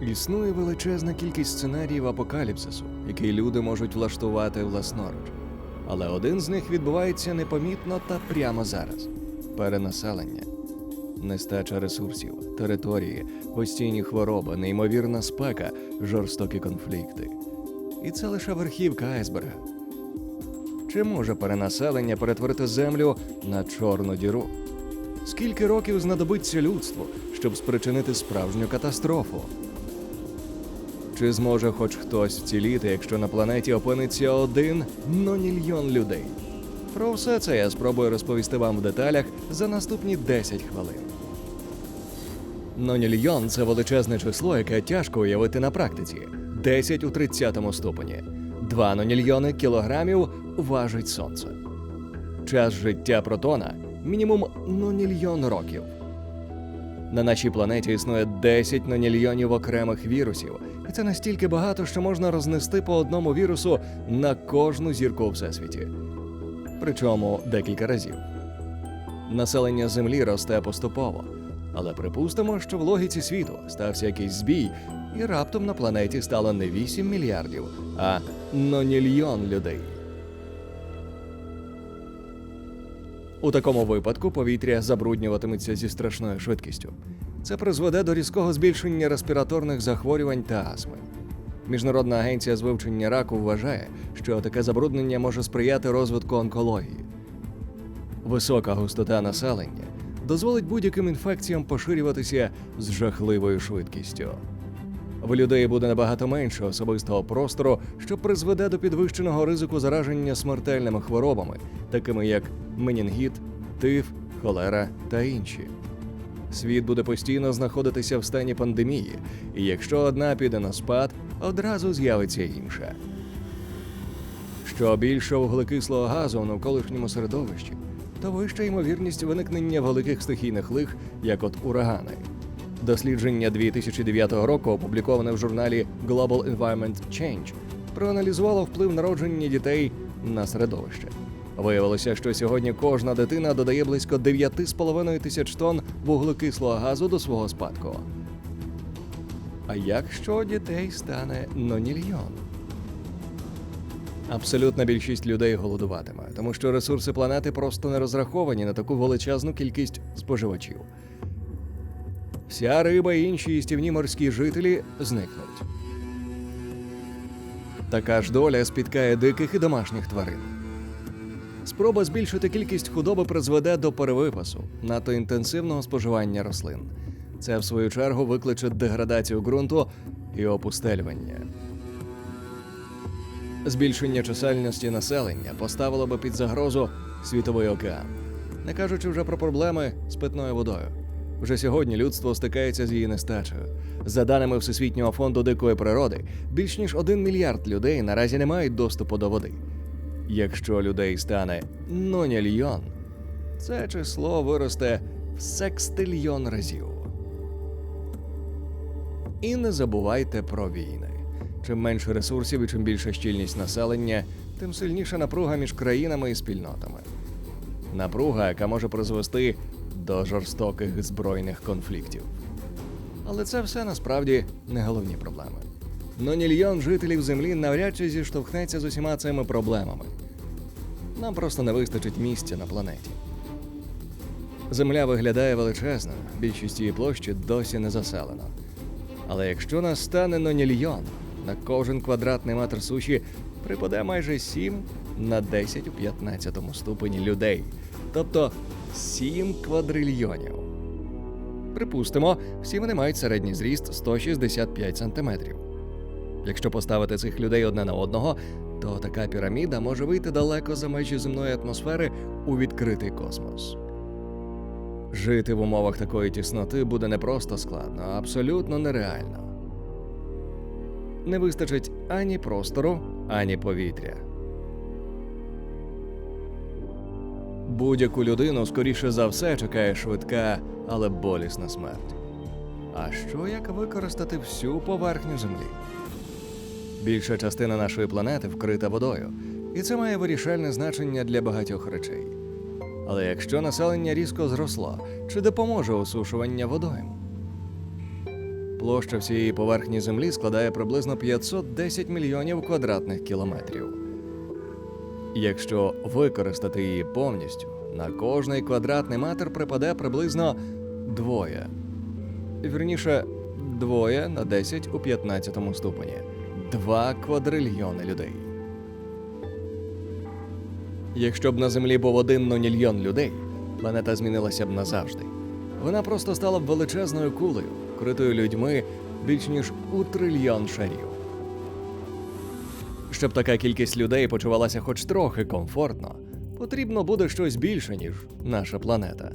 Існує величезна кількість сценаріїв апокаліпсису, який люди можуть влаштувати власноруч. Але один з них відбувається непомітно та прямо зараз: перенаселення, нестача ресурсів, території, постійні хвороби, неймовірна спека, жорстокі конфлікти. І це лише верхівка айсберга. Чи може перенаселення перетворити землю на чорну діру? Скільки років знадобиться людству, щоб спричинити справжню катастрофу? Чи зможе хоч хтось вціліти, якщо на планеті опиниться один нонільйон людей? Про все це я спробую розповісти вам в деталях за наступні 10 хвилин. Нонільйон це величезне число, яке тяжко уявити на практиці. 10 у 30 ступені. 2 нонільйони кілограмів важить сонце. Час життя протона мінімум нонільйон років. На нашій планеті існує 10 нонільйонів окремих вірусів, і це настільки багато, що можна рознести по одному вірусу на кожну зірку у всесвіті. Причому декілька разів. Населення Землі росте поступово, але припустимо, що в логіці світу стався якийсь збій, і раптом на планеті стало не 8 мільярдів, а нонільйон людей. У такому випадку повітря забруднюватиметься зі страшною швидкістю. Це призведе до різкого збільшення респіраторних захворювань та астми. Міжнародна агенція з вивчення раку вважає, що таке забруднення може сприяти розвитку онкології. Висока густота населення дозволить будь-яким інфекціям поширюватися з жахливою швидкістю. В людей буде набагато менше особистого простору, що призведе до підвищеного ризику зараження смертельними хворобами, такими як менінгіт, тиф, холера та інші. Світ буде постійно знаходитися в стані пандемії, і якщо одна піде на спад, одразу з'явиться інша. Що більше вуглекислого газу в навколишньому середовищі, то вища ймовірність виникнення великих стихійних лих, як от урагани. Дослідження 2009 року, опубліковане в журналі Global Environment Change, проаналізувало вплив народження дітей на середовище. Виявилося, що сьогодні кожна дитина додає близько 9,5 тисяч тонн вуглекислого газу до свого спадку. А якщо дітей стане нонільйон? Абсолютна більшість людей голодуватиме, тому що ресурси планети просто не розраховані на таку величезну кількість споживачів. Вся риба і інші їстівні морські жителі зникнуть. Така ж доля спіткає диких і домашніх тварин. Спроба збільшити кількість худоби призведе до перевипасу, надто інтенсивного споживання рослин. Це, в свою чергу, викличе деградацію ґрунту і опустелювання. Збільшення чисельності населення поставило би під загрозу світовий океан, не кажучи вже про проблеми з питною водою. Вже сьогодні людство стикається з її нестачею. За даними Всесвітнього фонду дикої природи, більш ніж один мільярд людей наразі не мають доступу до води. Якщо людей стане нонільйон, це число виросте в секстильйон разів. І не забувайте про війни. Чим менше ресурсів і чим більша щільність населення, тим сильніша напруга між країнами і спільнотами. Напруга, яка може призвести до жорстоких збройних конфліктів. Але це все насправді не головні проблеми. Нонільйон жителів Землі навряд чи зіштовхнеться з усіма цими проблемами. Нам просто не вистачить місця на планеті. Земля виглядає величезно, більшість її площі досі не заселена. Але якщо нас стане нонільйон, на кожен квадратний метр суші припаде майже 7 на 10 у 15 ступені людей, тобто 7 квадрильйонів. Припустимо, всі вони мають середній зріст 165 сантиметрів. Якщо поставити цих людей одне на одного, то така піраміда може вийти далеко за межі земної атмосфери у відкритий космос. Жити в умовах такої тісноти буде не просто складно, а абсолютно нереально. Не вистачить ані простору, ані повітря. Будь-яку людину, скоріше за все, чекає швидка, але болісна смерть. А що як використати всю поверхню Землі? Більша частина нашої планети вкрита водою, і це має вирішальне значення для багатьох речей. Але якщо населення різко зросло, чи допоможе осушування водойм? Площа всієї поверхні Землі складає приблизно 510 мільйонів квадратних кілометрів. Якщо використати її повністю, на кожний квадратний метр припаде приблизно двоє. Вірніше, двоє на 10 у 15 ступені. Два квадрильйони людей. Якщо б на землі був один нонільйон людей, планета змінилася б назавжди. Вона просто стала б величезною кулею, критою людьми більш ніж у трильйон шарів. Щоб така кількість людей почувалася хоч трохи комфортно, потрібно буде щось більше, ніж наша планета.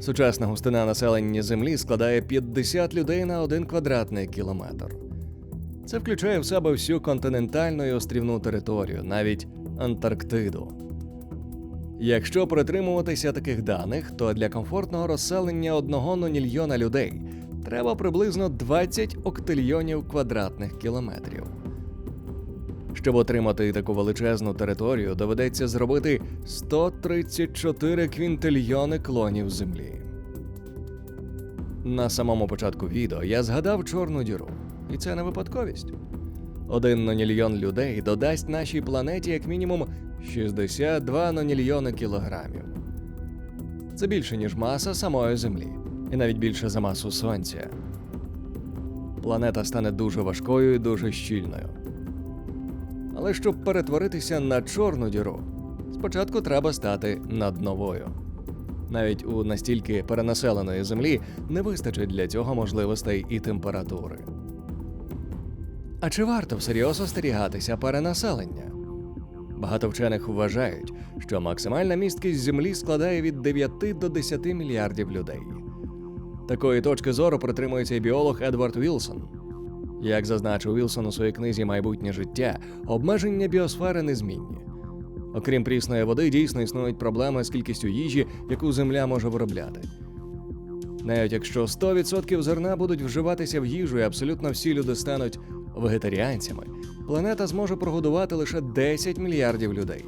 Сучасна густина населення Землі складає 50 людей на один квадратний кілометр. Це включає в себе всю континентальну і острівну територію, навіть Антарктиду. Якщо притримуватися таких даних, то для комфортного розселення одного нонільйона людей треба приблизно 20 октильйонів квадратних кілометрів. Щоб отримати таку величезну територію, доведеться зробити 134 квінтильйони клонів землі. На самому початку відео я згадав чорну діру, і це не випадковість. Один нонільйон людей додасть нашій планеті як мінімум 62 нонільйони кілограмів. Це більше, ніж маса самої Землі, і навіть більше за масу Сонця. Планета стане дуже важкою і дуже щільною. Але щоб перетворитися на чорну діру, спочатку треба стати над новою. Навіть у настільки перенаселеної землі не вистачить для цього можливостей і температури. А чи варто всерйоз остерігатися перенаселення? Багато вчених вважають, що максимальна місткість Землі складає від 9 до 10 мільярдів людей. Такої точки зору притримується і біолог Едвард Вілсон. Як зазначив Вілсон у своїй книзі Майбутнє життя, обмеження біосфери незмінні. Окрім прісної води, дійсно існують проблеми з кількістю їжі, яку Земля може виробляти. Навіть якщо 100% зерна будуть вживатися в їжу, і абсолютно всі люди стануть вегетаріанцями, планета зможе прогодувати лише 10 мільярдів людей.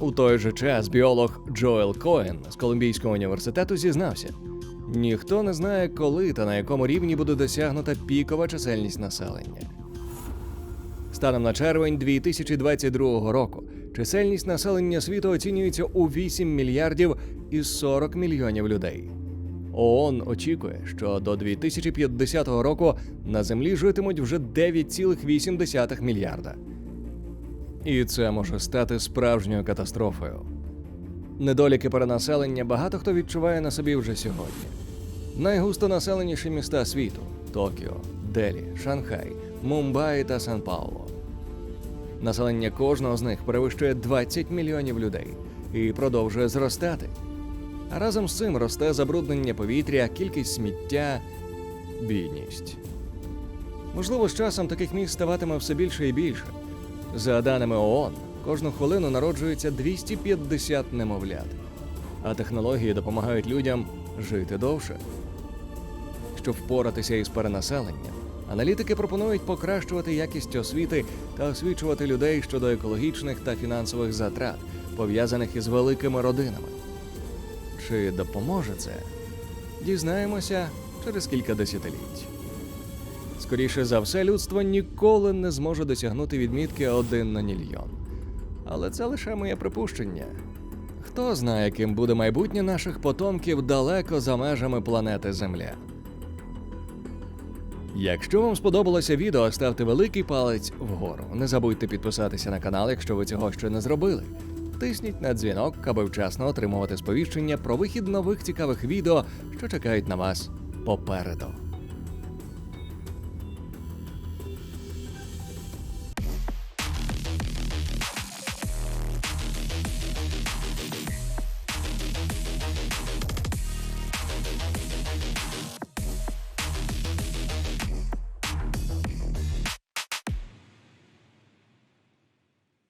У той же час біолог Джоел Коен з Колумбійського університету зізнався: ніхто не знає, коли та на якому рівні буде досягнута пікова чисельність населення. Станом на червень 2022 року чисельність населення світу оцінюється у 8 мільярдів і 40 мільйонів людей. ООН очікує, що до 2050 року на землі житимуть вже 9,8 мільярда. І це може стати справжньою катастрофою. Недоліки перенаселення багато хто відчуває на собі вже сьогодні. Найгустонаселеніші міста світу Токіо, Делі, Шанхай, Мумбаї та Сан-Пауло. Населення кожного з них перевищує 20 мільйонів людей і продовжує зростати. А разом з цим росте забруднення повітря, кількість сміття, бідність. Можливо, з часом таких міст ставатиме все більше і більше. За даними ООН, кожну хвилину народжується 250 немовлят, а технології допомагають людям жити довше. Щоб впоратися із перенаселенням, аналітики пропонують покращувати якість освіти та освічувати людей щодо екологічних та фінансових затрат, пов'язаних із великими родинами. Чи допоможе це? Дізнаємося через кілька десятиліть. Скоріше за все, людство ніколи не зможе досягнути відмітки один на мільйон. Але це лише моє припущення. Хто знає, ким буде майбутнє наших потомків далеко за межами планети Земля. Якщо вам сподобалося відео, ставте великий палець вгору. Не забудьте підписатися на канал, якщо ви цього ще не зробили. Тисніть на дзвінок, аби вчасно отримувати сповіщення про вихід нових цікавих відео, що чекають на вас попереду.